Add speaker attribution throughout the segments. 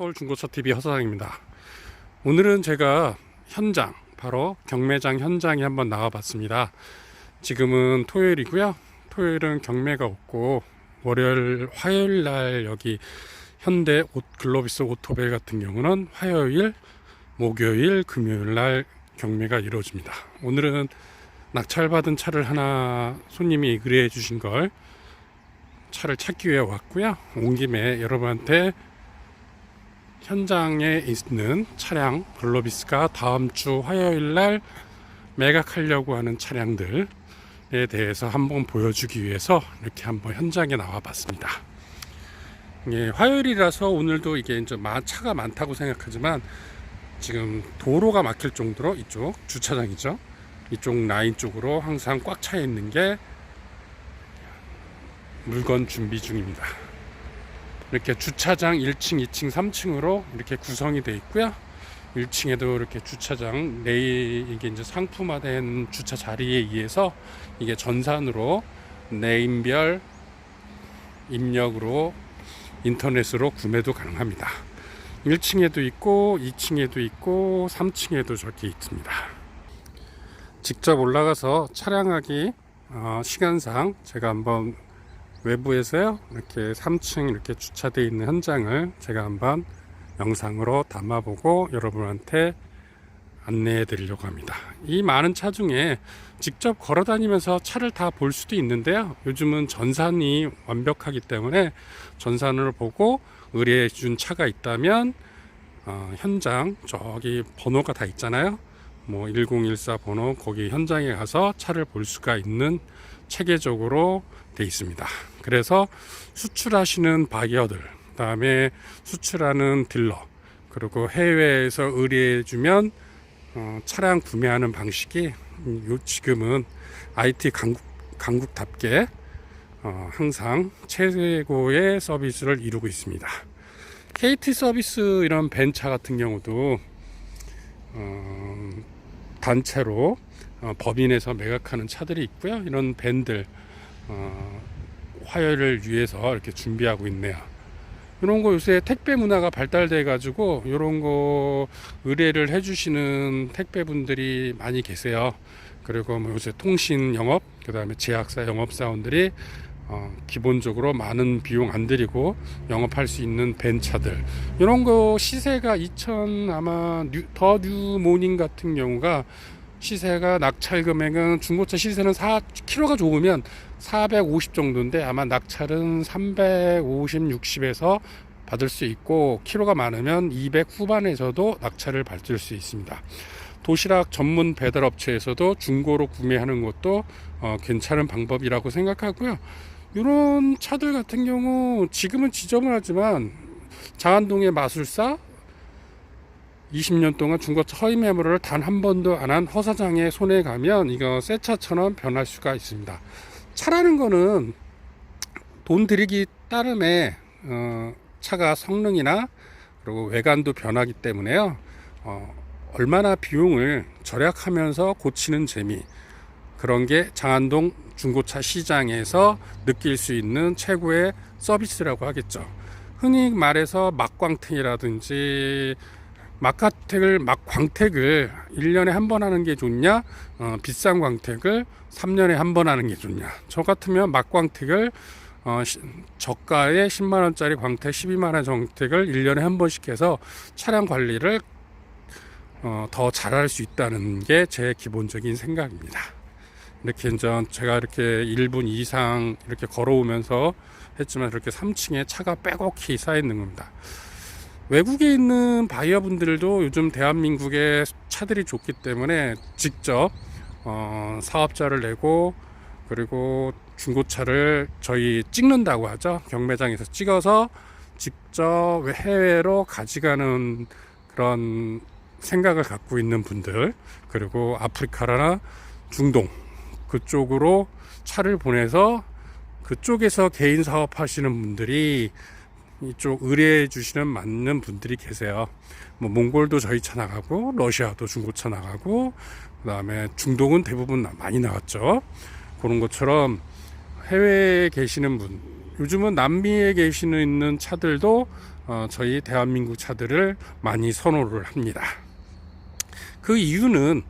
Speaker 1: 서울 중고차 TV 허사장입니다. 오늘은 제가 현장 바로 경매장 현장에 한번 나와봤습니다. 지금은 토요일이고요. 토요일은 경매가 없고 월요일, 화요일 날 여기 현대 옷 글로비스 오토벨 같은 경우는 화요일, 목요일, 금요일 날 경매가 이루어집니다. 오늘은 낙찰받은 차를 하나 손님이 의뢰해 주신 걸 차를 찾기 위해 왔고요. 온 김에 여러분한테 현장에 있는 차량 글로비스가 다음 주 화요일 날 매각하려고 하는 차량들에 대해서 한번 보여주기 위해서 이렇게 한번 현장에 나와 봤습니다. 예, 화요일이라서 오늘도 이게 이제 마- 차가 많다고 생각하지만 지금 도로가 막힐 정도로 이쪽 주차장이죠. 이쪽 라인 쪽으로 항상 꽉 차 있는 게 물건 준비 중입니다. 이렇게 주차장 1층, 2층, 3층으로 이렇게 구성이 되어 있고요. 1층에도 이렇게 주차장 내일 이게 이제 상품화된 주차 자리에 의해서 이게 전산으로 네임별 입력으로 인터넷으로 구매도 가능합니다. 1층에도 있고 2층에도 있고 3층에도 저렇게 있습니다. 직접 올라가서 차량하기 어, 시간상 제가 한번 외부에서요 이렇게 3층 이렇게 주차되어 있는 현장을 제가 한번 영상으로 담아보고 여러분한테 안내해 드리려고 합니다. 이 많은 차 중에 직접 걸어 다니면서 차를 다 볼 수도 있는데요. 요즘은 전산이 완벽하기 때문에 전산을 보고 의뢰해 준 차가 있다면 어, 현장 저기 번호가 다 있잖아요. 뭐 1014 번호 거기 현장에 가서 차를 볼 수가 있는 체계적으로 돼 있습니다. 그래서 수출하시는 바이어들, 그다음에 수출하는 딜러, 그리고 해외에서 의뢰해 주면 어, 차량 구매하는 방식이 음, 요 지금은 IT 강국 강국답게 어, 항상 최고의 서비스를 이루고 있습니다. KT 서비스 이런 벤차 같은 경우도 어, 단체로 어, 법인에서 매각하는 차들이 있고요. 이런 밴들 어, 화요일을 위해서 이렇게 준비하고 있네요. 이런 거 요새 택배 문화가 발달돼 가지고 이런 거 의뢰를 해주시는 택배 분들이 많이 계세요. 그리고 뭐 요새 통신 영업, 그 다음에 제약사 영업사원들이 어, 기본적으로 많은 비용 안 들이고 영업할 수 있는 벤차들 이런 거 시세가 2천 아마 뉴, 더 뉴모닝 같은 경우가 시세가 낙찰 금액은 중고차 시세는 4 키로가 좋으면 450 정도인데 아마 낙찰은 350, 60에서 받을 수 있고 키로가 많으면 200 후반에서도 낙찰을 받을 수 있습니다. 도시락 전문 배달 업체에서도 중고로 구매하는 것도 어, 괜찮은 방법이라고 생각하고요. 이런 차들 같은 경우 지금은 지저분하지만 장안동의 마술사 20년 동안 중고차 허위 매물을 단 한 번도 안 한 허사장의 손에 가면 이거 새 차처럼 변할 수가 있습니다. 차라는 거는 돈 들이기 따름에 어, 차가 성능이나 그리고 외관도 변하기 때문에요. 어, 얼마나 비용을 절약하면서 고치는 재미 그런 게 장안동 중고차 시장에서 느낄 수 있는 최고의 서비스라고 하겠죠. 흔히 말해서 막광택이라든지 막가택을 막광택을 1년에 한 번 하는 게 좋냐 어, 비싼 광택을 3년에 한 번 하는 게 좋냐 저 같으면 막광택을 어, 시, 저가의 10만 원짜리 광택 12만 원 정택을 1년에 한 번씩 해서 차량 관리를 어, 더 잘할 수 있다는 게 제 기본적인 생각입니다. 이렇게 이제 제가 이렇게 1분 이상 이렇게 걸어오면서 했지만 이렇게 3층에 차가 빼곡히 쌓여 있는 겁니다. 외국에 있는 바이어분들도 요즘 대한민국의 차들이 좋기 때문에 직접 어, 사업자를 내고 그리고 중고차를 저희 찍는다고 하죠. 경매장에서 찍어서 직접 해외로 가져가는 그런 생각을 갖고 있는 분들 그리고 아프리카나 중동 그쪽으로 차를 보내서 그쪽에서 개인 사업 하시는 분들이 이쪽 의뢰해 주시는 맞는 분들이 계세요. 뭐 몽골도 저희 차 나가고 러시아도 중고차 나가고 그다음에 중동은 대부분 나- 많이 나갔죠. 그런 것처럼 해외에 계시는 분 요즘은 남미에 계시는 있는 차들도 어, 저희 대한민국 차들을 많이 선호를 합니다. 그 이유는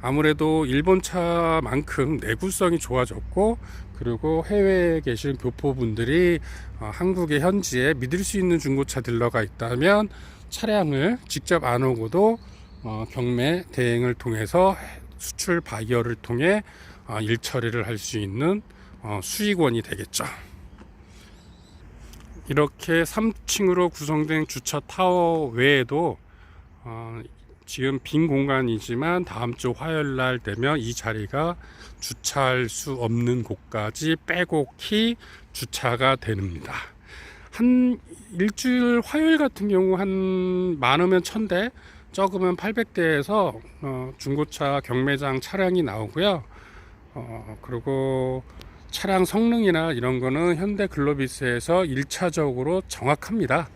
Speaker 1: 아무래도 일본 차만큼 내구성이 좋아졌고 그리고 해외에 계신 교포분들이 어, 한국의 현지에 믿을 수 있는 중고차 딜러가 있다면 차량을 직접 안 오고도 어, 경매 대행을 통해서 수출 바이어를 통해 어, 일 처리를 할 수 있는 어, 수익원이 되겠죠. 이렇게 3층으로 구성된 주차 타워 외에도 어, 지금 빈 공간이지만 다음 주 화요일 날 되면 이 자리가 주차할 수 없는 곳까지 빼곡히 주차가 됩니다. 한 일주일 화요일 같은 경우 한 많으면 1000대, 적으면 800대에서 어, 중고차 경매장 차량이 나오고요. 어, 그리고 차량 성능이나 이런 거는 현대 글로비스에서 1차적으로 정확합니다.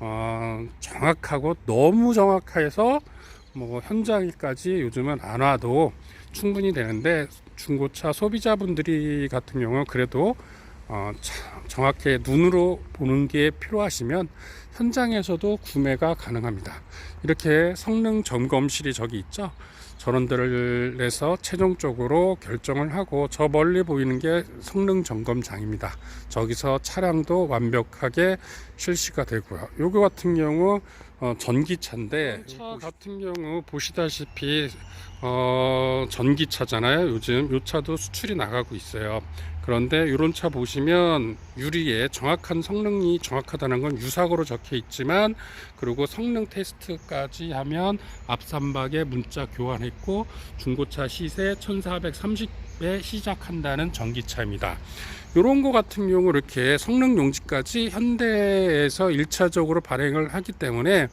Speaker 1: 어, 정확하고 너무 정확해서 뭐 현장까지 요즘은 안 와도 충분히 되는데 중고차 소비자분들이 같은 경우는 그래도 어, 차- 정확히 눈으로 보는 게 필요하시면 현장에서도 구매가 가능합니다. 이렇게 성능 점검실이 저기 있죠. 데를에서 최종적으로 결정을 하고 저 멀리 보이는 게 성능 점검장입니다. 저기서 차량도 완벽하게 실시가 되고요. 요거 같은 경우 어, 전기차인데 차 같은 경우 보시다시피 어, 전기차잖아요. 요즘 요 차도 수출이 나가고 있어요. 그런데 이런 차 보시면 유리에 정확한 성능이 정확하다는 건 유사고로 적혀 있지만 그리고 성능 테스트까지 하면 앞선박에 문자 교환했고 중고차 시세 1430에 시작한다는 전기차입니다. 이런 거 같은 경우 이렇게 성능 용지까지 현대에서 1차적으로 발행을 하기 때문에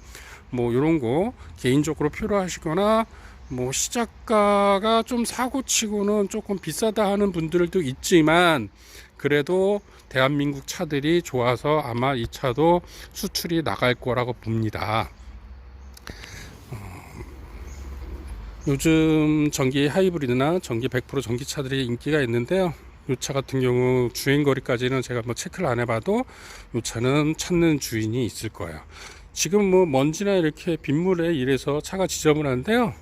Speaker 1: 뭐 이런 거 개인적으로 필요하시거나 뭐 시작가가 좀 사고 치고는 조금 비싸다 하는 분들도 있지만 그래도 대한민국 차들이 좋아서 아마 이 차도 수출이 나갈 거라고 봅니다. 어, 요즘 전기 하이브리드나 전기 100% 전기차들이 인기가 있는데요. 이 차 같은 경우 주행 거리까지는 제가 뭐 체크를 안 해봐도 이 차는 찾는 주인이 있을 거예요. 지금 뭐 먼지나 이렇게 빗물에 이래서 차가 지저분한데요.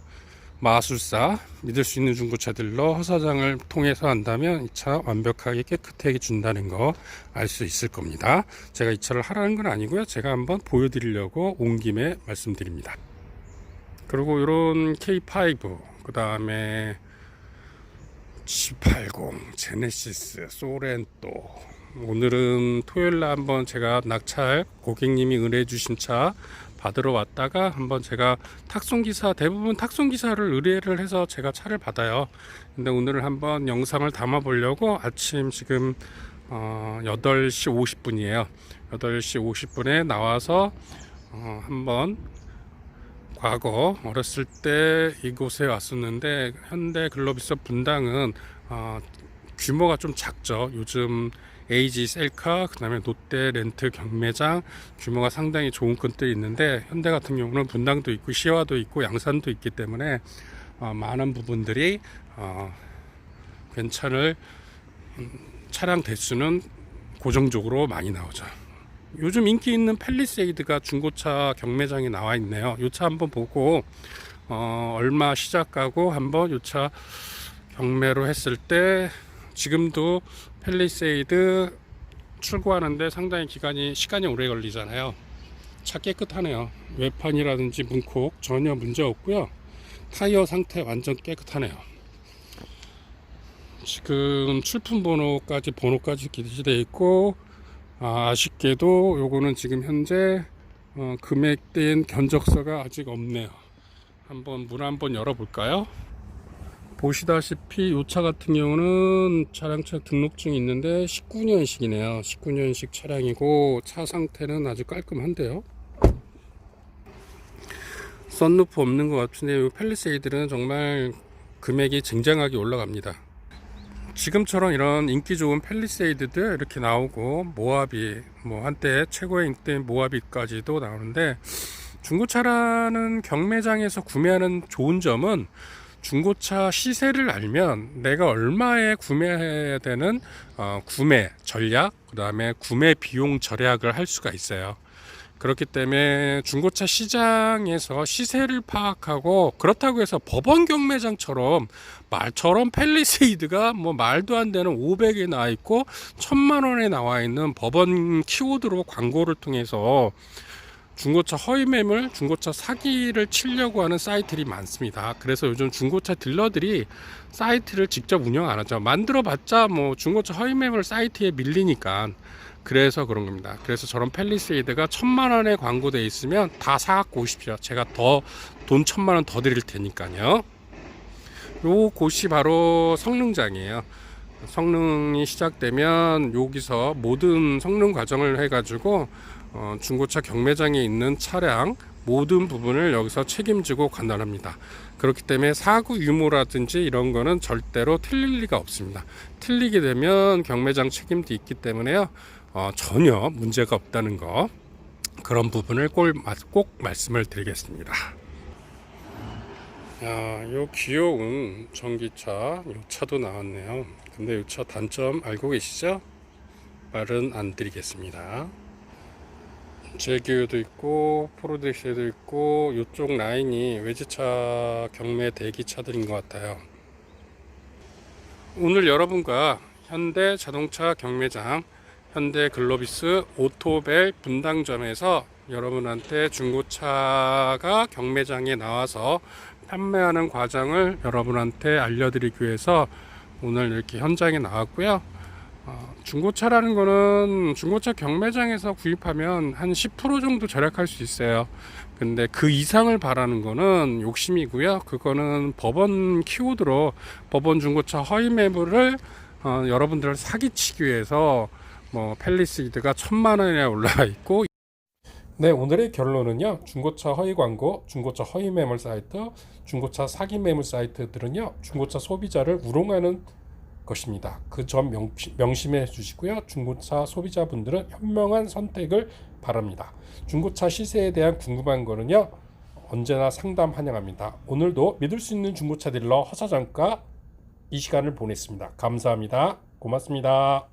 Speaker 1: 마술사 믿을 수 있는 중고차들로 허사장을 통해서 한다면 이 차 완벽하게 깨끗하게 준다는 거 알 수 있을 겁니다. 제가 이 차를 하라는 건 아니고요. 제가 한번 보여드리려고 온 김에 말씀드립니다. 그리고 이런 K5 그 다음에 G80 제네시스 소렌토 오늘은 토요일 날 한번 제가 낙찰 고객님이 의뢰해 주신 차 받으러 왔다가 한번 제가 탁송기사 대부분 탁송기사를 의뢰를 해서 제가 차를 받아요. 근데 오늘은 한번 영상을 담아 보려고 아침 지금 어, 8시 50분이에요. 8시 50분에 나와서 어, 한번 과거 어렸을 때 이곳에 왔었는데 현대 글로비스 분당은 어, 규모가 좀 작죠. 요즘 AG 셀카, 그 다음에 롯데 렌트 경매장 규모가 상당히 좋은 건들이 있는데 현대 같은 경우는 분당도 있고 시화도 있고 양산도 있기 때문에 어, 많은 부분들이 어, 괜찮을 음, 차량 대수는 고정적으로 많이 나오죠. 요즘 인기 있는 펠리세이드가 중고차 경매장에 나와 있네요. 이차 한번 보고 어, 얼마 시작하고 한번 이차 경매로 했을 때 지금도 펠리세이드 출고하는데 상당히 기간이 시간이 오래 걸리잖아요. 차 깨끗하네요. 외판이라든지 문콕 전혀 문제 없고요. 타이어 상태 완전 깨끗하네요. 지금 출품 번호까지 번호까지 기재되어 있고 아, 아쉽게도 요거는 지금 현재 어, 금액된 견적서가 아직 없네요. 한번 문 한번 열어볼까요? 보시다시피 이 차 같은 경우는 차량차 등록증이 있는데 19년식이네요. 19년식 차량이고 차 상태는 아주 깔끔한데요. 썬루프 없는 것 같은데 이 펠리세이드는 정말 금액이 쟁쟁하게 올라갑니다. 지금처럼 이런 인기 좋은 펠리세이드들 이렇게 나오고 모하비 뭐 한때 최고의 인기인 모하비까지도 나오는데 중고차라는 경매장에서 구매하는 좋은 점은 중고차 시세를 알면 내가 얼마에 구매해야 되는 어, 구매 전략 그 다음에 구매 비용 절약을 할 수가 있어요. 그렇기 때문에 중고차 시장에서 시세를 파악하고 그렇다고 해서 법원 경매장처럼 말처럼 펠리세이드가 뭐 말도 안 되는 500에 나와 있고 1000만 원에 나와 있는 법원 키워드로 광고를 통해서 중고차 허위 매물, 중고차 사기를 치려고 하는 사이트들이 많습니다. 그래서 요즘 중고차 딜러들이 사이트를 직접 운영 안 하죠. 만들어 봤자 뭐 중고차 허위 매물 사이트에 밀리니까 그래서 그런 겁니다. 그래서 저런 펠리세이드가 천만 원에 광고돼 있으면 다 사갖고 오십시오. 제가 더 돈 천만 원 더 드릴 테니까요. 요 곳이 바로 성능장이에요. 성능이 시작되면 여기서 모든 성능 과정을 해가지고 어, 중고차 경매장에 있는 차량 모든 부분을 여기서 책임지고 관할합니다. 그렇기 때문에 사고 유무라든지 이런 거는 절대로 틀릴 리가 없습니다. 틀리게 되면 경매장 책임도 있기 때문에요. 어, 전혀 문제가 없다는 거 그런 부분을 꼭, 꼭 말씀을 드리겠습니다. 야, 요 귀여운 전기차, 요 차도 나왔네요. 근데 이차 단점 알고 계시죠? 말은 안 드리겠습니다. 제규도 있고 프로덱시도 있고 이쪽 라인이 외제차 경매 대기 차들인 것 같아요. 오늘 여러분과 현대 자동차 경매장 현대 글로비스 오토벨 분당점에서 여러분한테 중고차가 경매장에 나와서 판매하는 과정을 여러분한테 알려드리기 위해서 오늘 이렇게 현장에 나왔고요. 어, 중고차라는 거는 중고차 경매장에서 구입하면 한 10% 정도 절약할 수 있어요. 근데 그 이상을 바라는 거는 욕심이고요. 그거는 법원 키워드로 법원 중고차 허위 매물을 어, 여러분들을 사기치기 위해서 뭐 펠리시드가 천만 원에 올라와 있고 네, 오늘의 결론은요. 중고차 허위 광고, 중고차 허위 매물 사이트, 중고차 사기 매물 사이트들은요. 중고차 소비자를 우롱하는 것입니다. 그 점 명심해 주시고요. 중고차 소비자분들은 현명한 선택을 바랍니다. 중고차 시세에 대한 궁금한 거는요. 언제나 상담 환영합니다. 오늘도 믿을 수 있는 중고차 딜러 허사장과 이 시간을 보냈습니다. 감사합니다. 고맙습니다.